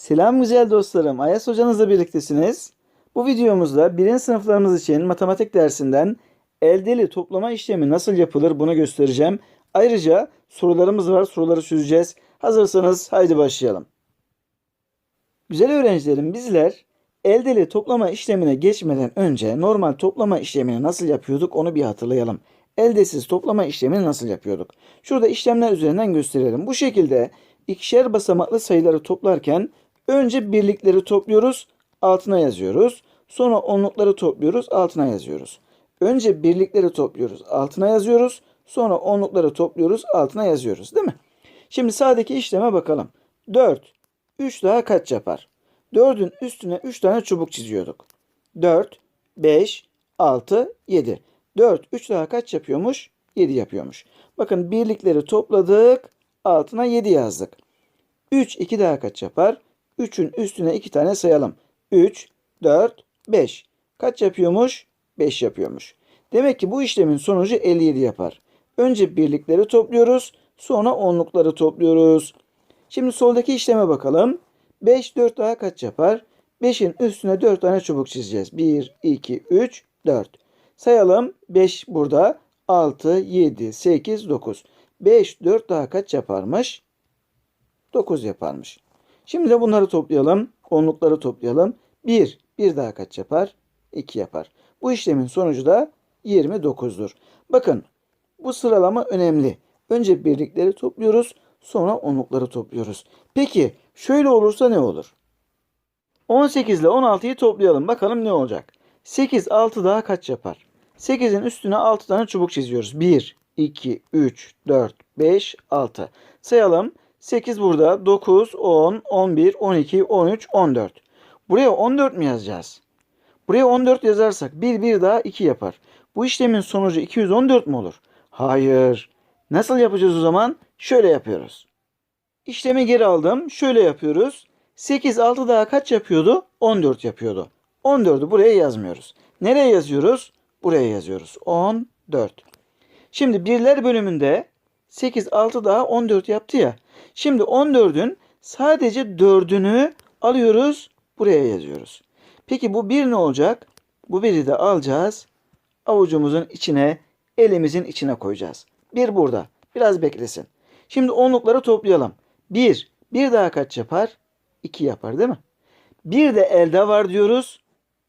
Selam güzel dostlarım. Ayas hocanızla birliktesiniz. Bu videomuzda birinci sınıflarımız için matematik dersinden eldeli toplama işlemi nasıl yapılır bunu göstereceğim. Ayrıca sorularımız var. Soruları çözeceğiz. Hazırsanız haydi başlayalım. Güzel öğrencilerim bizler eldeli toplama işlemine geçmeden önce normal toplama işlemini nasıl yapıyorduk onu bir hatırlayalım. Eldesiz toplama işlemini nasıl yapıyorduk? Şurada işlemler üzerinden gösterelim. Bu şekilde ikişer basamaklı sayıları toplarken önce birlikleri topluyoruz, altına yazıyoruz. Sonra onlukları topluyoruz, altına yazıyoruz. Önce birlikleri topluyoruz, altına yazıyoruz. Sonra onlukları topluyoruz, altına yazıyoruz. Değil mi? Şimdi sağdaki işleme bakalım. 4. 3 daha kaç yapar? 4'ün üstüne 3 tane çubuk çiziyorduk. 4, 5, 6, 7. 4, 3 daha kaç yapıyormuş? 7 yapıyormuş. Bakın birlikleri topladık. Altına 7 yazdık. 3, 2 daha kaç yapar? 3'ün üstüne 2 tane sayalım. 3, 4, 5. Kaç yapıyormuş? 5 yapıyormuş. Demek ki bu işlemin sonucu 57 yapar. Önce birlikleri topluyoruz. Sonra onlukları topluyoruz. Şimdi soldaki işleme bakalım. 5, 4 daha kaç yapar? 5'in üstüne 4 tane çubuk çizeceğiz. 1, 2, 3, 4. Sayalım. 5 burada. 6, 7, 8, 9. 5, 4 daha kaç yaparmış? 9 yaparmış. Şimdi de bunları toplayalım. Onlukları toplayalım. 1, 1 daha kaç yapar? 2 yapar. Bu işlemin sonucu da 29'dur. Bakın bu sıralama önemli. Önce birlikleri topluyoruz. Sonra onlukları topluyoruz. Peki şöyle olursa ne olur? 18 ile 16'yı toplayalım. Bakalım ne olacak? 8, 6 daha kaç yapar? 8'in üstüne 6 tane çubuk çiziyoruz. 1, 2, 3, 4, 5, 6. Sayalım. 8 burada. 9, 10, 11, 12, 13, 14. Buraya 14 mi yazacağız? Buraya 14 yazarsak 1, 1 daha 2 yapar. Bu işlemin sonucu 214 mu olur? Hayır. Nasıl yapacağız o zaman? Şöyle yapıyoruz. İşlemi geri aldım. Şöyle yapıyoruz. 8, 6 daha kaç yapıyordu? 14 yapıyordu. 14'ü buraya yazmıyoruz. Nereye yazıyoruz? Buraya yazıyoruz. 14. Şimdi birler bölümünde 8, 6 daha 14 yaptı ya. Şimdi 14'ün sadece 4'ünü alıyoruz. Buraya yazıyoruz. Peki bu 1 ne olacak? Bu 1'i de alacağız. Avucumuzun içine, elimizin içine koyacağız. 1 burada. Biraz beklesin. Şimdi onlukları toplayalım. 1. 1 daha kaç yapar? 2 yapar değil mi? Bir de elde var diyoruz.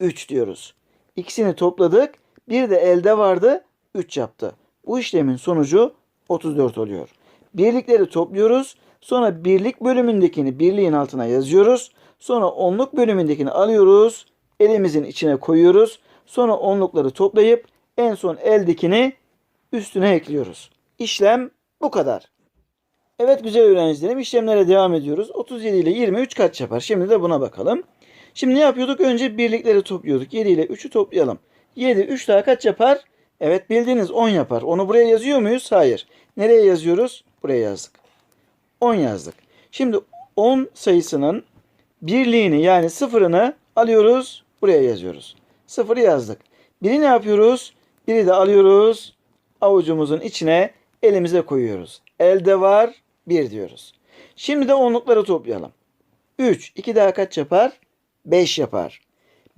3 diyoruz. İkisini topladık. Bir de elde vardı. 3 yaptı. Bu işlemin sonucu 34 oluyor. Birlikleri topluyoruz. Sonra birlik bölümündekini birliğin altına yazıyoruz. Sonra onluk bölümündekini alıyoruz. Elimizin içine koyuyoruz. Sonra onlukları toplayıp en son eldekini üstüne ekliyoruz. İşlem bu kadar. Evet güzel öğrencilerim işlemlere devam ediyoruz. 37 ile 23 kaç yapar? Şimdi de buna bakalım. Şimdi ne yapıyorduk? Önce birlikleri topluyorduk. 7 ile 3'ü toplayalım. 7 3 daha kaç yapar? Evet bildiniz 10 yapar. Onu buraya yazıyor muyuz? Hayır. Nereye yazıyoruz? Buraya yazdık. 10 yazdık. Şimdi 10 sayısının birliğini yani sıfırını alıyoruz. Buraya yazıyoruz. Sıfırı yazdık. Biri ne yapıyoruz? Biri de alıyoruz. Avucumuzun içine elimize koyuyoruz. Elde var 1 diyoruz. Şimdi de onlukları toplayalım. 3. 2 daha kaç yapar? 5 yapar.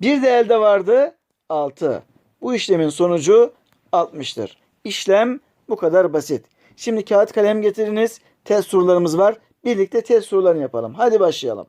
Bir de elde vardı 6. Bu işlemin sonucu 60'tır. İşlem bu kadar basit. Şimdi kağıt kalem getiriniz. Test sorularımız var. Birlikte test sorularını yapalım. Hadi başlayalım.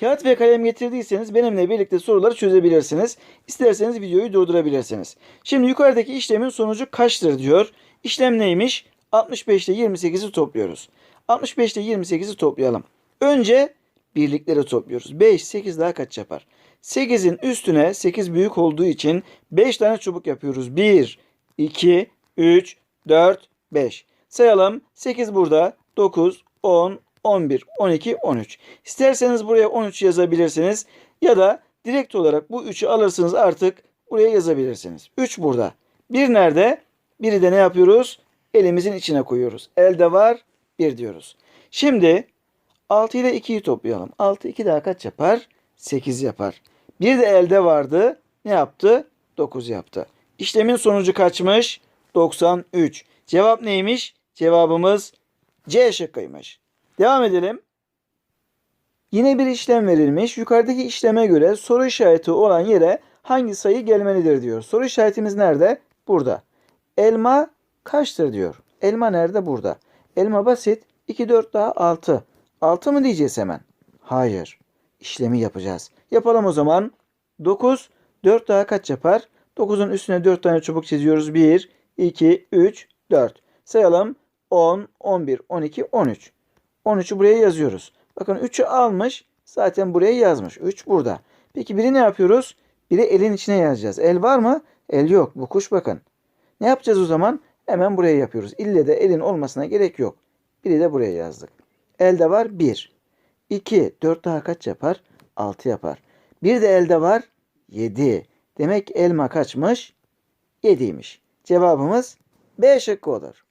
Kağıt ve kalem getirdiyseniz benimle birlikte soruları çözebilirsiniz. İsterseniz videoyu durdurabilirsiniz. Şimdi yukarıdaki işlemin sonucu kaçtır diyor. İşlem neymiş? 65 ile 28'i topluyoruz. 65 ile 28'i toplayalım. Önce birlikleri topluyoruz. 5, 8 daha kaç yapar? 8'in üstüne 8 büyük olduğu için 5 tane çubuk yapıyoruz. 1, 2, 3, 4, 5. Sayalım. 8 burada. 9, 10, 11, 12, 13. İsterseniz buraya 13 yazabilirsiniz. Ya da direkt olarak bu 3'ü alırsınız artık buraya yazabilirsiniz. 3 burada. 1 nerede? Biri de ne yapıyoruz? Elimizin içine koyuyoruz. Elde var 1 diyoruz. Şimdi 6 ile 2'yi toplayalım. 6 2 daha kaç yapar? 8 yapar. Bir de elde vardı. Ne yaptı? 9 yaptı. İşlemin sonucu kaçmış? 93. Cevap neymiş? Cevabımız C şıkkıymış. Devam edelim. Yine bir işlem verilmiş. Yukarıdaki işleme göre soru işareti olan yere hangi sayı gelmelidir diyor. Soru işaretimiz nerede? Burada. Elma kaçtır diyor. Elma nerede? Burada. Elma basit. 2, 4 daha 6. 6 mı diyeceğiz hemen? Hayır. İşlemi yapacağız. Yapalım o zaman. 9, 4 daha kaç yapar? 9'un üstüne 4 tane çubuk çiziyoruz. 1, 2, 3, 4. Sayalım. 10, 11, 12, 13. 13'ü buraya yazıyoruz. Bakın 3'ü almış. Zaten buraya yazmış. 3 burada. Peki biri ne yapıyoruz? Biri elin içine yazacağız. El var mı? El yok. Bu kuş bakın. Ne yapacağız o zaman? Hemen buraya yapıyoruz. İlle de elin olmasına gerek yok. Biri de buraya yazdık. Elde var 1. 2. 4 daha kaç yapar? 6 yapar. Bir de elde var 7. Demek elma kaçmış? 7'ymiş. Cevabımız B şıkkı olur.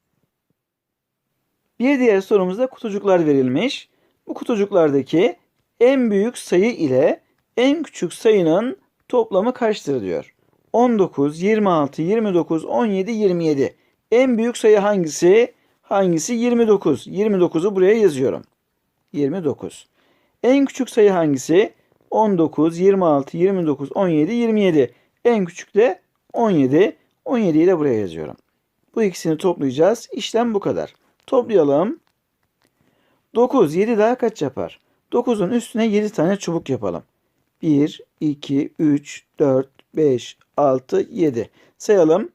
Bir diğer sorumuzda kutucuklar verilmiş. Bu kutucuklardaki en büyük sayı ile en küçük sayının toplamı kaçtır diyor. 19, 26, 29, 17, 27. En büyük sayı hangisi? Hangisi? 29. 29'u buraya yazıyorum. 29. En küçük sayı hangisi? 19, 26, 29, 17, 27. En küçük de 17. 17'yi de buraya yazıyorum. Bu ikisini toplayacağız. İşlem bu kadar. Toplayalım. 9, 7 daha kaç yapar? 9'un üstüne 7 tane çubuk yapalım. 1, 2, 3, 4, 5, 6, 7. Sayalım.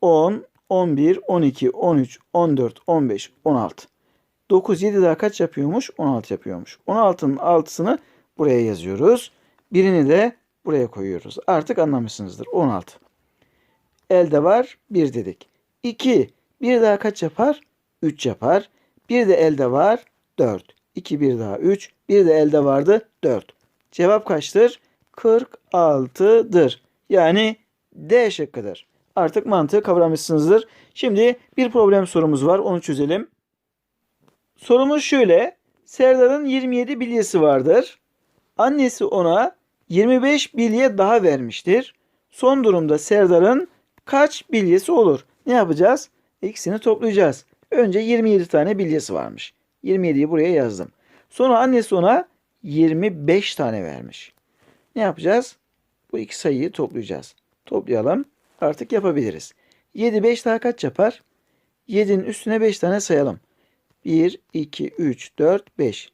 10, 11, 12, 13, 14, 15, 16. 9, 7 daha kaç yapıyormuş? 16 yapıyormuş. 16'nın 6'sını buraya yazıyoruz. Birini de buraya koyuyoruz. Artık anlamışsınızdır. 16. Elde var 1 dedik. 2. Bir daha kaç yapar? 3 yapar. Bir de elde var 4. 2 bir daha 3. Bir de elde vardı 4. Cevap kaçtır? 46'dır. Yani D şıkkıdır. Artık mantığı kavramışsınızdır. Şimdi bir problem sorumuz var. Onu çözelim. Sorumuz şöyle. Serdar'ın 27 bilyesi vardır. Annesi ona 25 bilye daha vermiştir. Son durumda Serdar'ın kaç bilyesi olur? Ne yapacağız? İkisini toplayacağız. Önce 27 tane bilyesi varmış. 27'yi buraya yazdım. Sonra annesi ona 25 tane vermiş. Ne yapacağız? Bu iki sayıyı toplayacağız. Toplayalım. Artık yapabiliriz. 7 5 daha kaç yapar? 7'nin üstüne 5 tane sayalım. 1 2 3 4 5.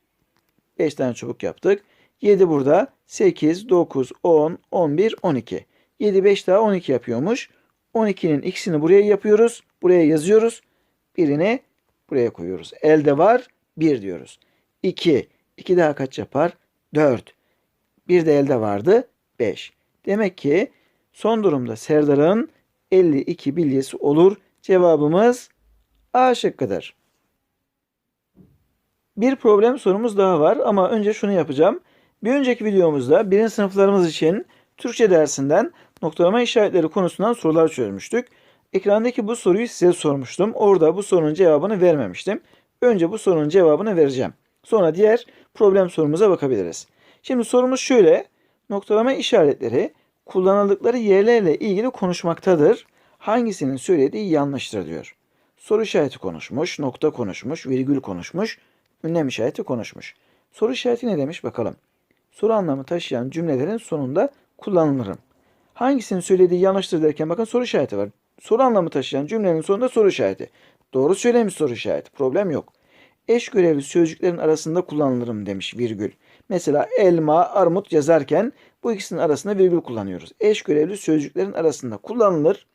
5 tane çubuk yaptık. 7 burada. 8 9 10 11 12. 7 5 daha 12 yapıyormuş. 12'nin ikisini buraya yapıyoruz. Buraya yazıyoruz. Birini buraya koyuyoruz. Elde var 1 diyoruz. 2. 2 daha kaç yapar? 4. Bir de elde vardı 5. Demek ki son durumda Serdar'ın 52 bilyesi olur. Cevabımız A şıkkıdır. Bir problem sorumuz daha var ama önce şunu yapacağım. Bir önceki videomuzda birinci sınıflarımız için Türkçe dersinden noktalama işaretleri konusundan sorular çözmüştük. Ekrandaki bu soruyu size sormuştum. Orada bu sorunun cevabını vermemiştim. Önce bu sorunun cevabını vereceğim. Sonra diğer problem sorumuza bakabiliriz. Şimdi sorumuz şöyle. Noktalama işaretleri kullanıldıkları yerlerle ilgili konuşmaktadır. Hangisinin söylediği yanlıştır diyor. Soru işareti konuşmuş, nokta konuşmuş, virgül konuşmuş, ünlem işareti konuşmuş. Soru işareti ne demiş bakalım. Soru anlamı taşıyan cümlelerin sonunda kullanılırım. Hangisinin söylediği yanlıştır derken bakın soru işareti var. Soru anlamı taşıyan cümlenin sonunda soru işareti. Doğru söylemiş soru işareti. Problem yok. Eş görevli sözcüklerin arasında kullanılırım demiş virgül. Mesela elma, armut yazarken bu ikisinin arasında virgül kullanıyoruz. Eş görevli sözcüklerin arasında kullanılır.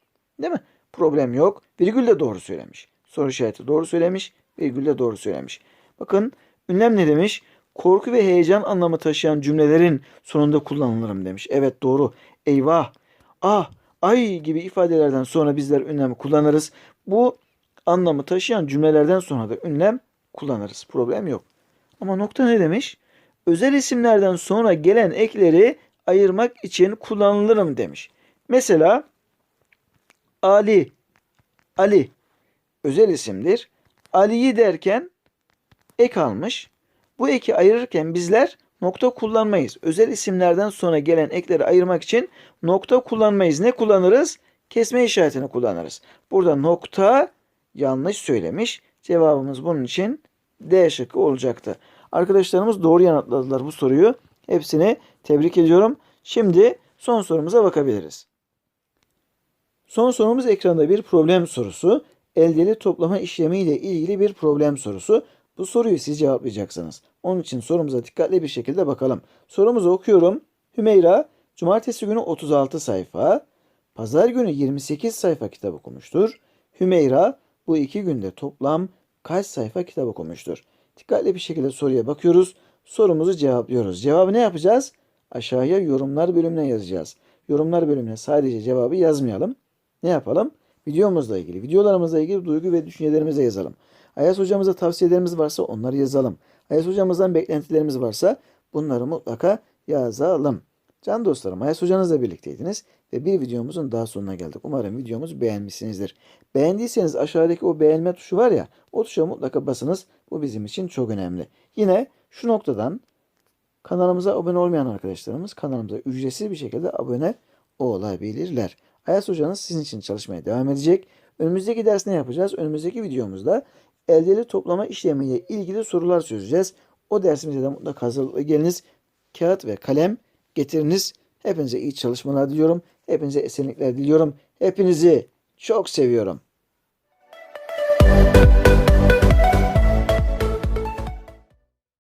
Değil mi? Problem yok. Virgül de doğru söylemiş. Soru işareti doğru söylemiş. Virgül de doğru söylemiş. Bakın ünlem ne demiş? Korku ve heyecan anlamı taşıyan cümlelerin sonunda kullanılırım demiş. Evet doğru. Eyvah, ah, ay gibi ifadelerden sonra bizler ünlemi kullanırız. Bu anlamı taşıyan cümlelerden sonra da ünlem kullanırız. Problem yok. Ama nokta ne demiş? Özel isimlerden sonra gelen ekleri ayırmak için kullanılırım demiş. Mesela Ali, Ali özel isimdir. Ali'yi derken ek almış. Bu eki ayırırken bizler nokta kullanmayız. Özel isimlerden sonra gelen ekleri ayırmak için nokta kullanmayız. Ne kullanırız? Kesme işaretini kullanırız. Burada nokta yanlış söylemiş. Cevabımız bunun için D şıkkı olacaktı. Arkadaşlarımız doğru yanıtladılar bu soruyu. Hepsini tebrik ediyorum. Şimdi son sorumuza bakabiliriz. Son sorumuz ekranda bir problem sorusu. Eldeli toplama işlemi ile ilgili bir problem sorusu. Bu soruyu siz cevaplayacaksınız. Onun için sorumuza dikkatli bir şekilde bakalım. Sorumuzu okuyorum. Hümeyra cumartesi günü 36 sayfa, pazar günü 28 sayfa kitap okumuştur. Hümeyra bu iki günde toplam kaç sayfa kitap okumuştur? Dikkatli bir şekilde soruya bakıyoruz. Sorumuzu cevaplıyoruz. Cevabı ne yapacağız? Aşağıya yorumlar bölümüne yazacağız. Yorumlar bölümüne sadece cevabı yazmayalım. Ne yapalım? Videomuzla ilgili, videolarımızla ilgili duygu ve düşüncelerimizi yazalım. Ayas hocamıza tavsiyelerimiz varsa onları yazalım. Ayas hocamızdan beklentilerimiz varsa bunları mutlaka yazalım. Can dostlarım Ayas hocanızla birlikteydiniz ve bir videomuzun daha sonuna geldik. Umarım videomuzu beğenmişsinizdir. Beğendiyseniz aşağıdaki o beğenme tuşu var ya o tuşa mutlaka basınız. Bu bizim için çok önemli. Yine şu noktadan kanalımıza abone olmayan arkadaşlarımız kanalımıza ücretsiz bir şekilde abone olabilirler. Ayas hocanız sizin için çalışmaya devam edecek. Önümüzdeki ders ne yapacağız? Önümüzdeki videomuzda eldeli toplama işlemiyle ilgili sorular çözeceğiz. O dersimize de mutlaka hazırlıklı geliniz. Kağıt ve kalem getiriniz. Hepinize iyi çalışmalar diliyorum. Hepinize esenlikler diliyorum. Hepinizi çok seviyorum.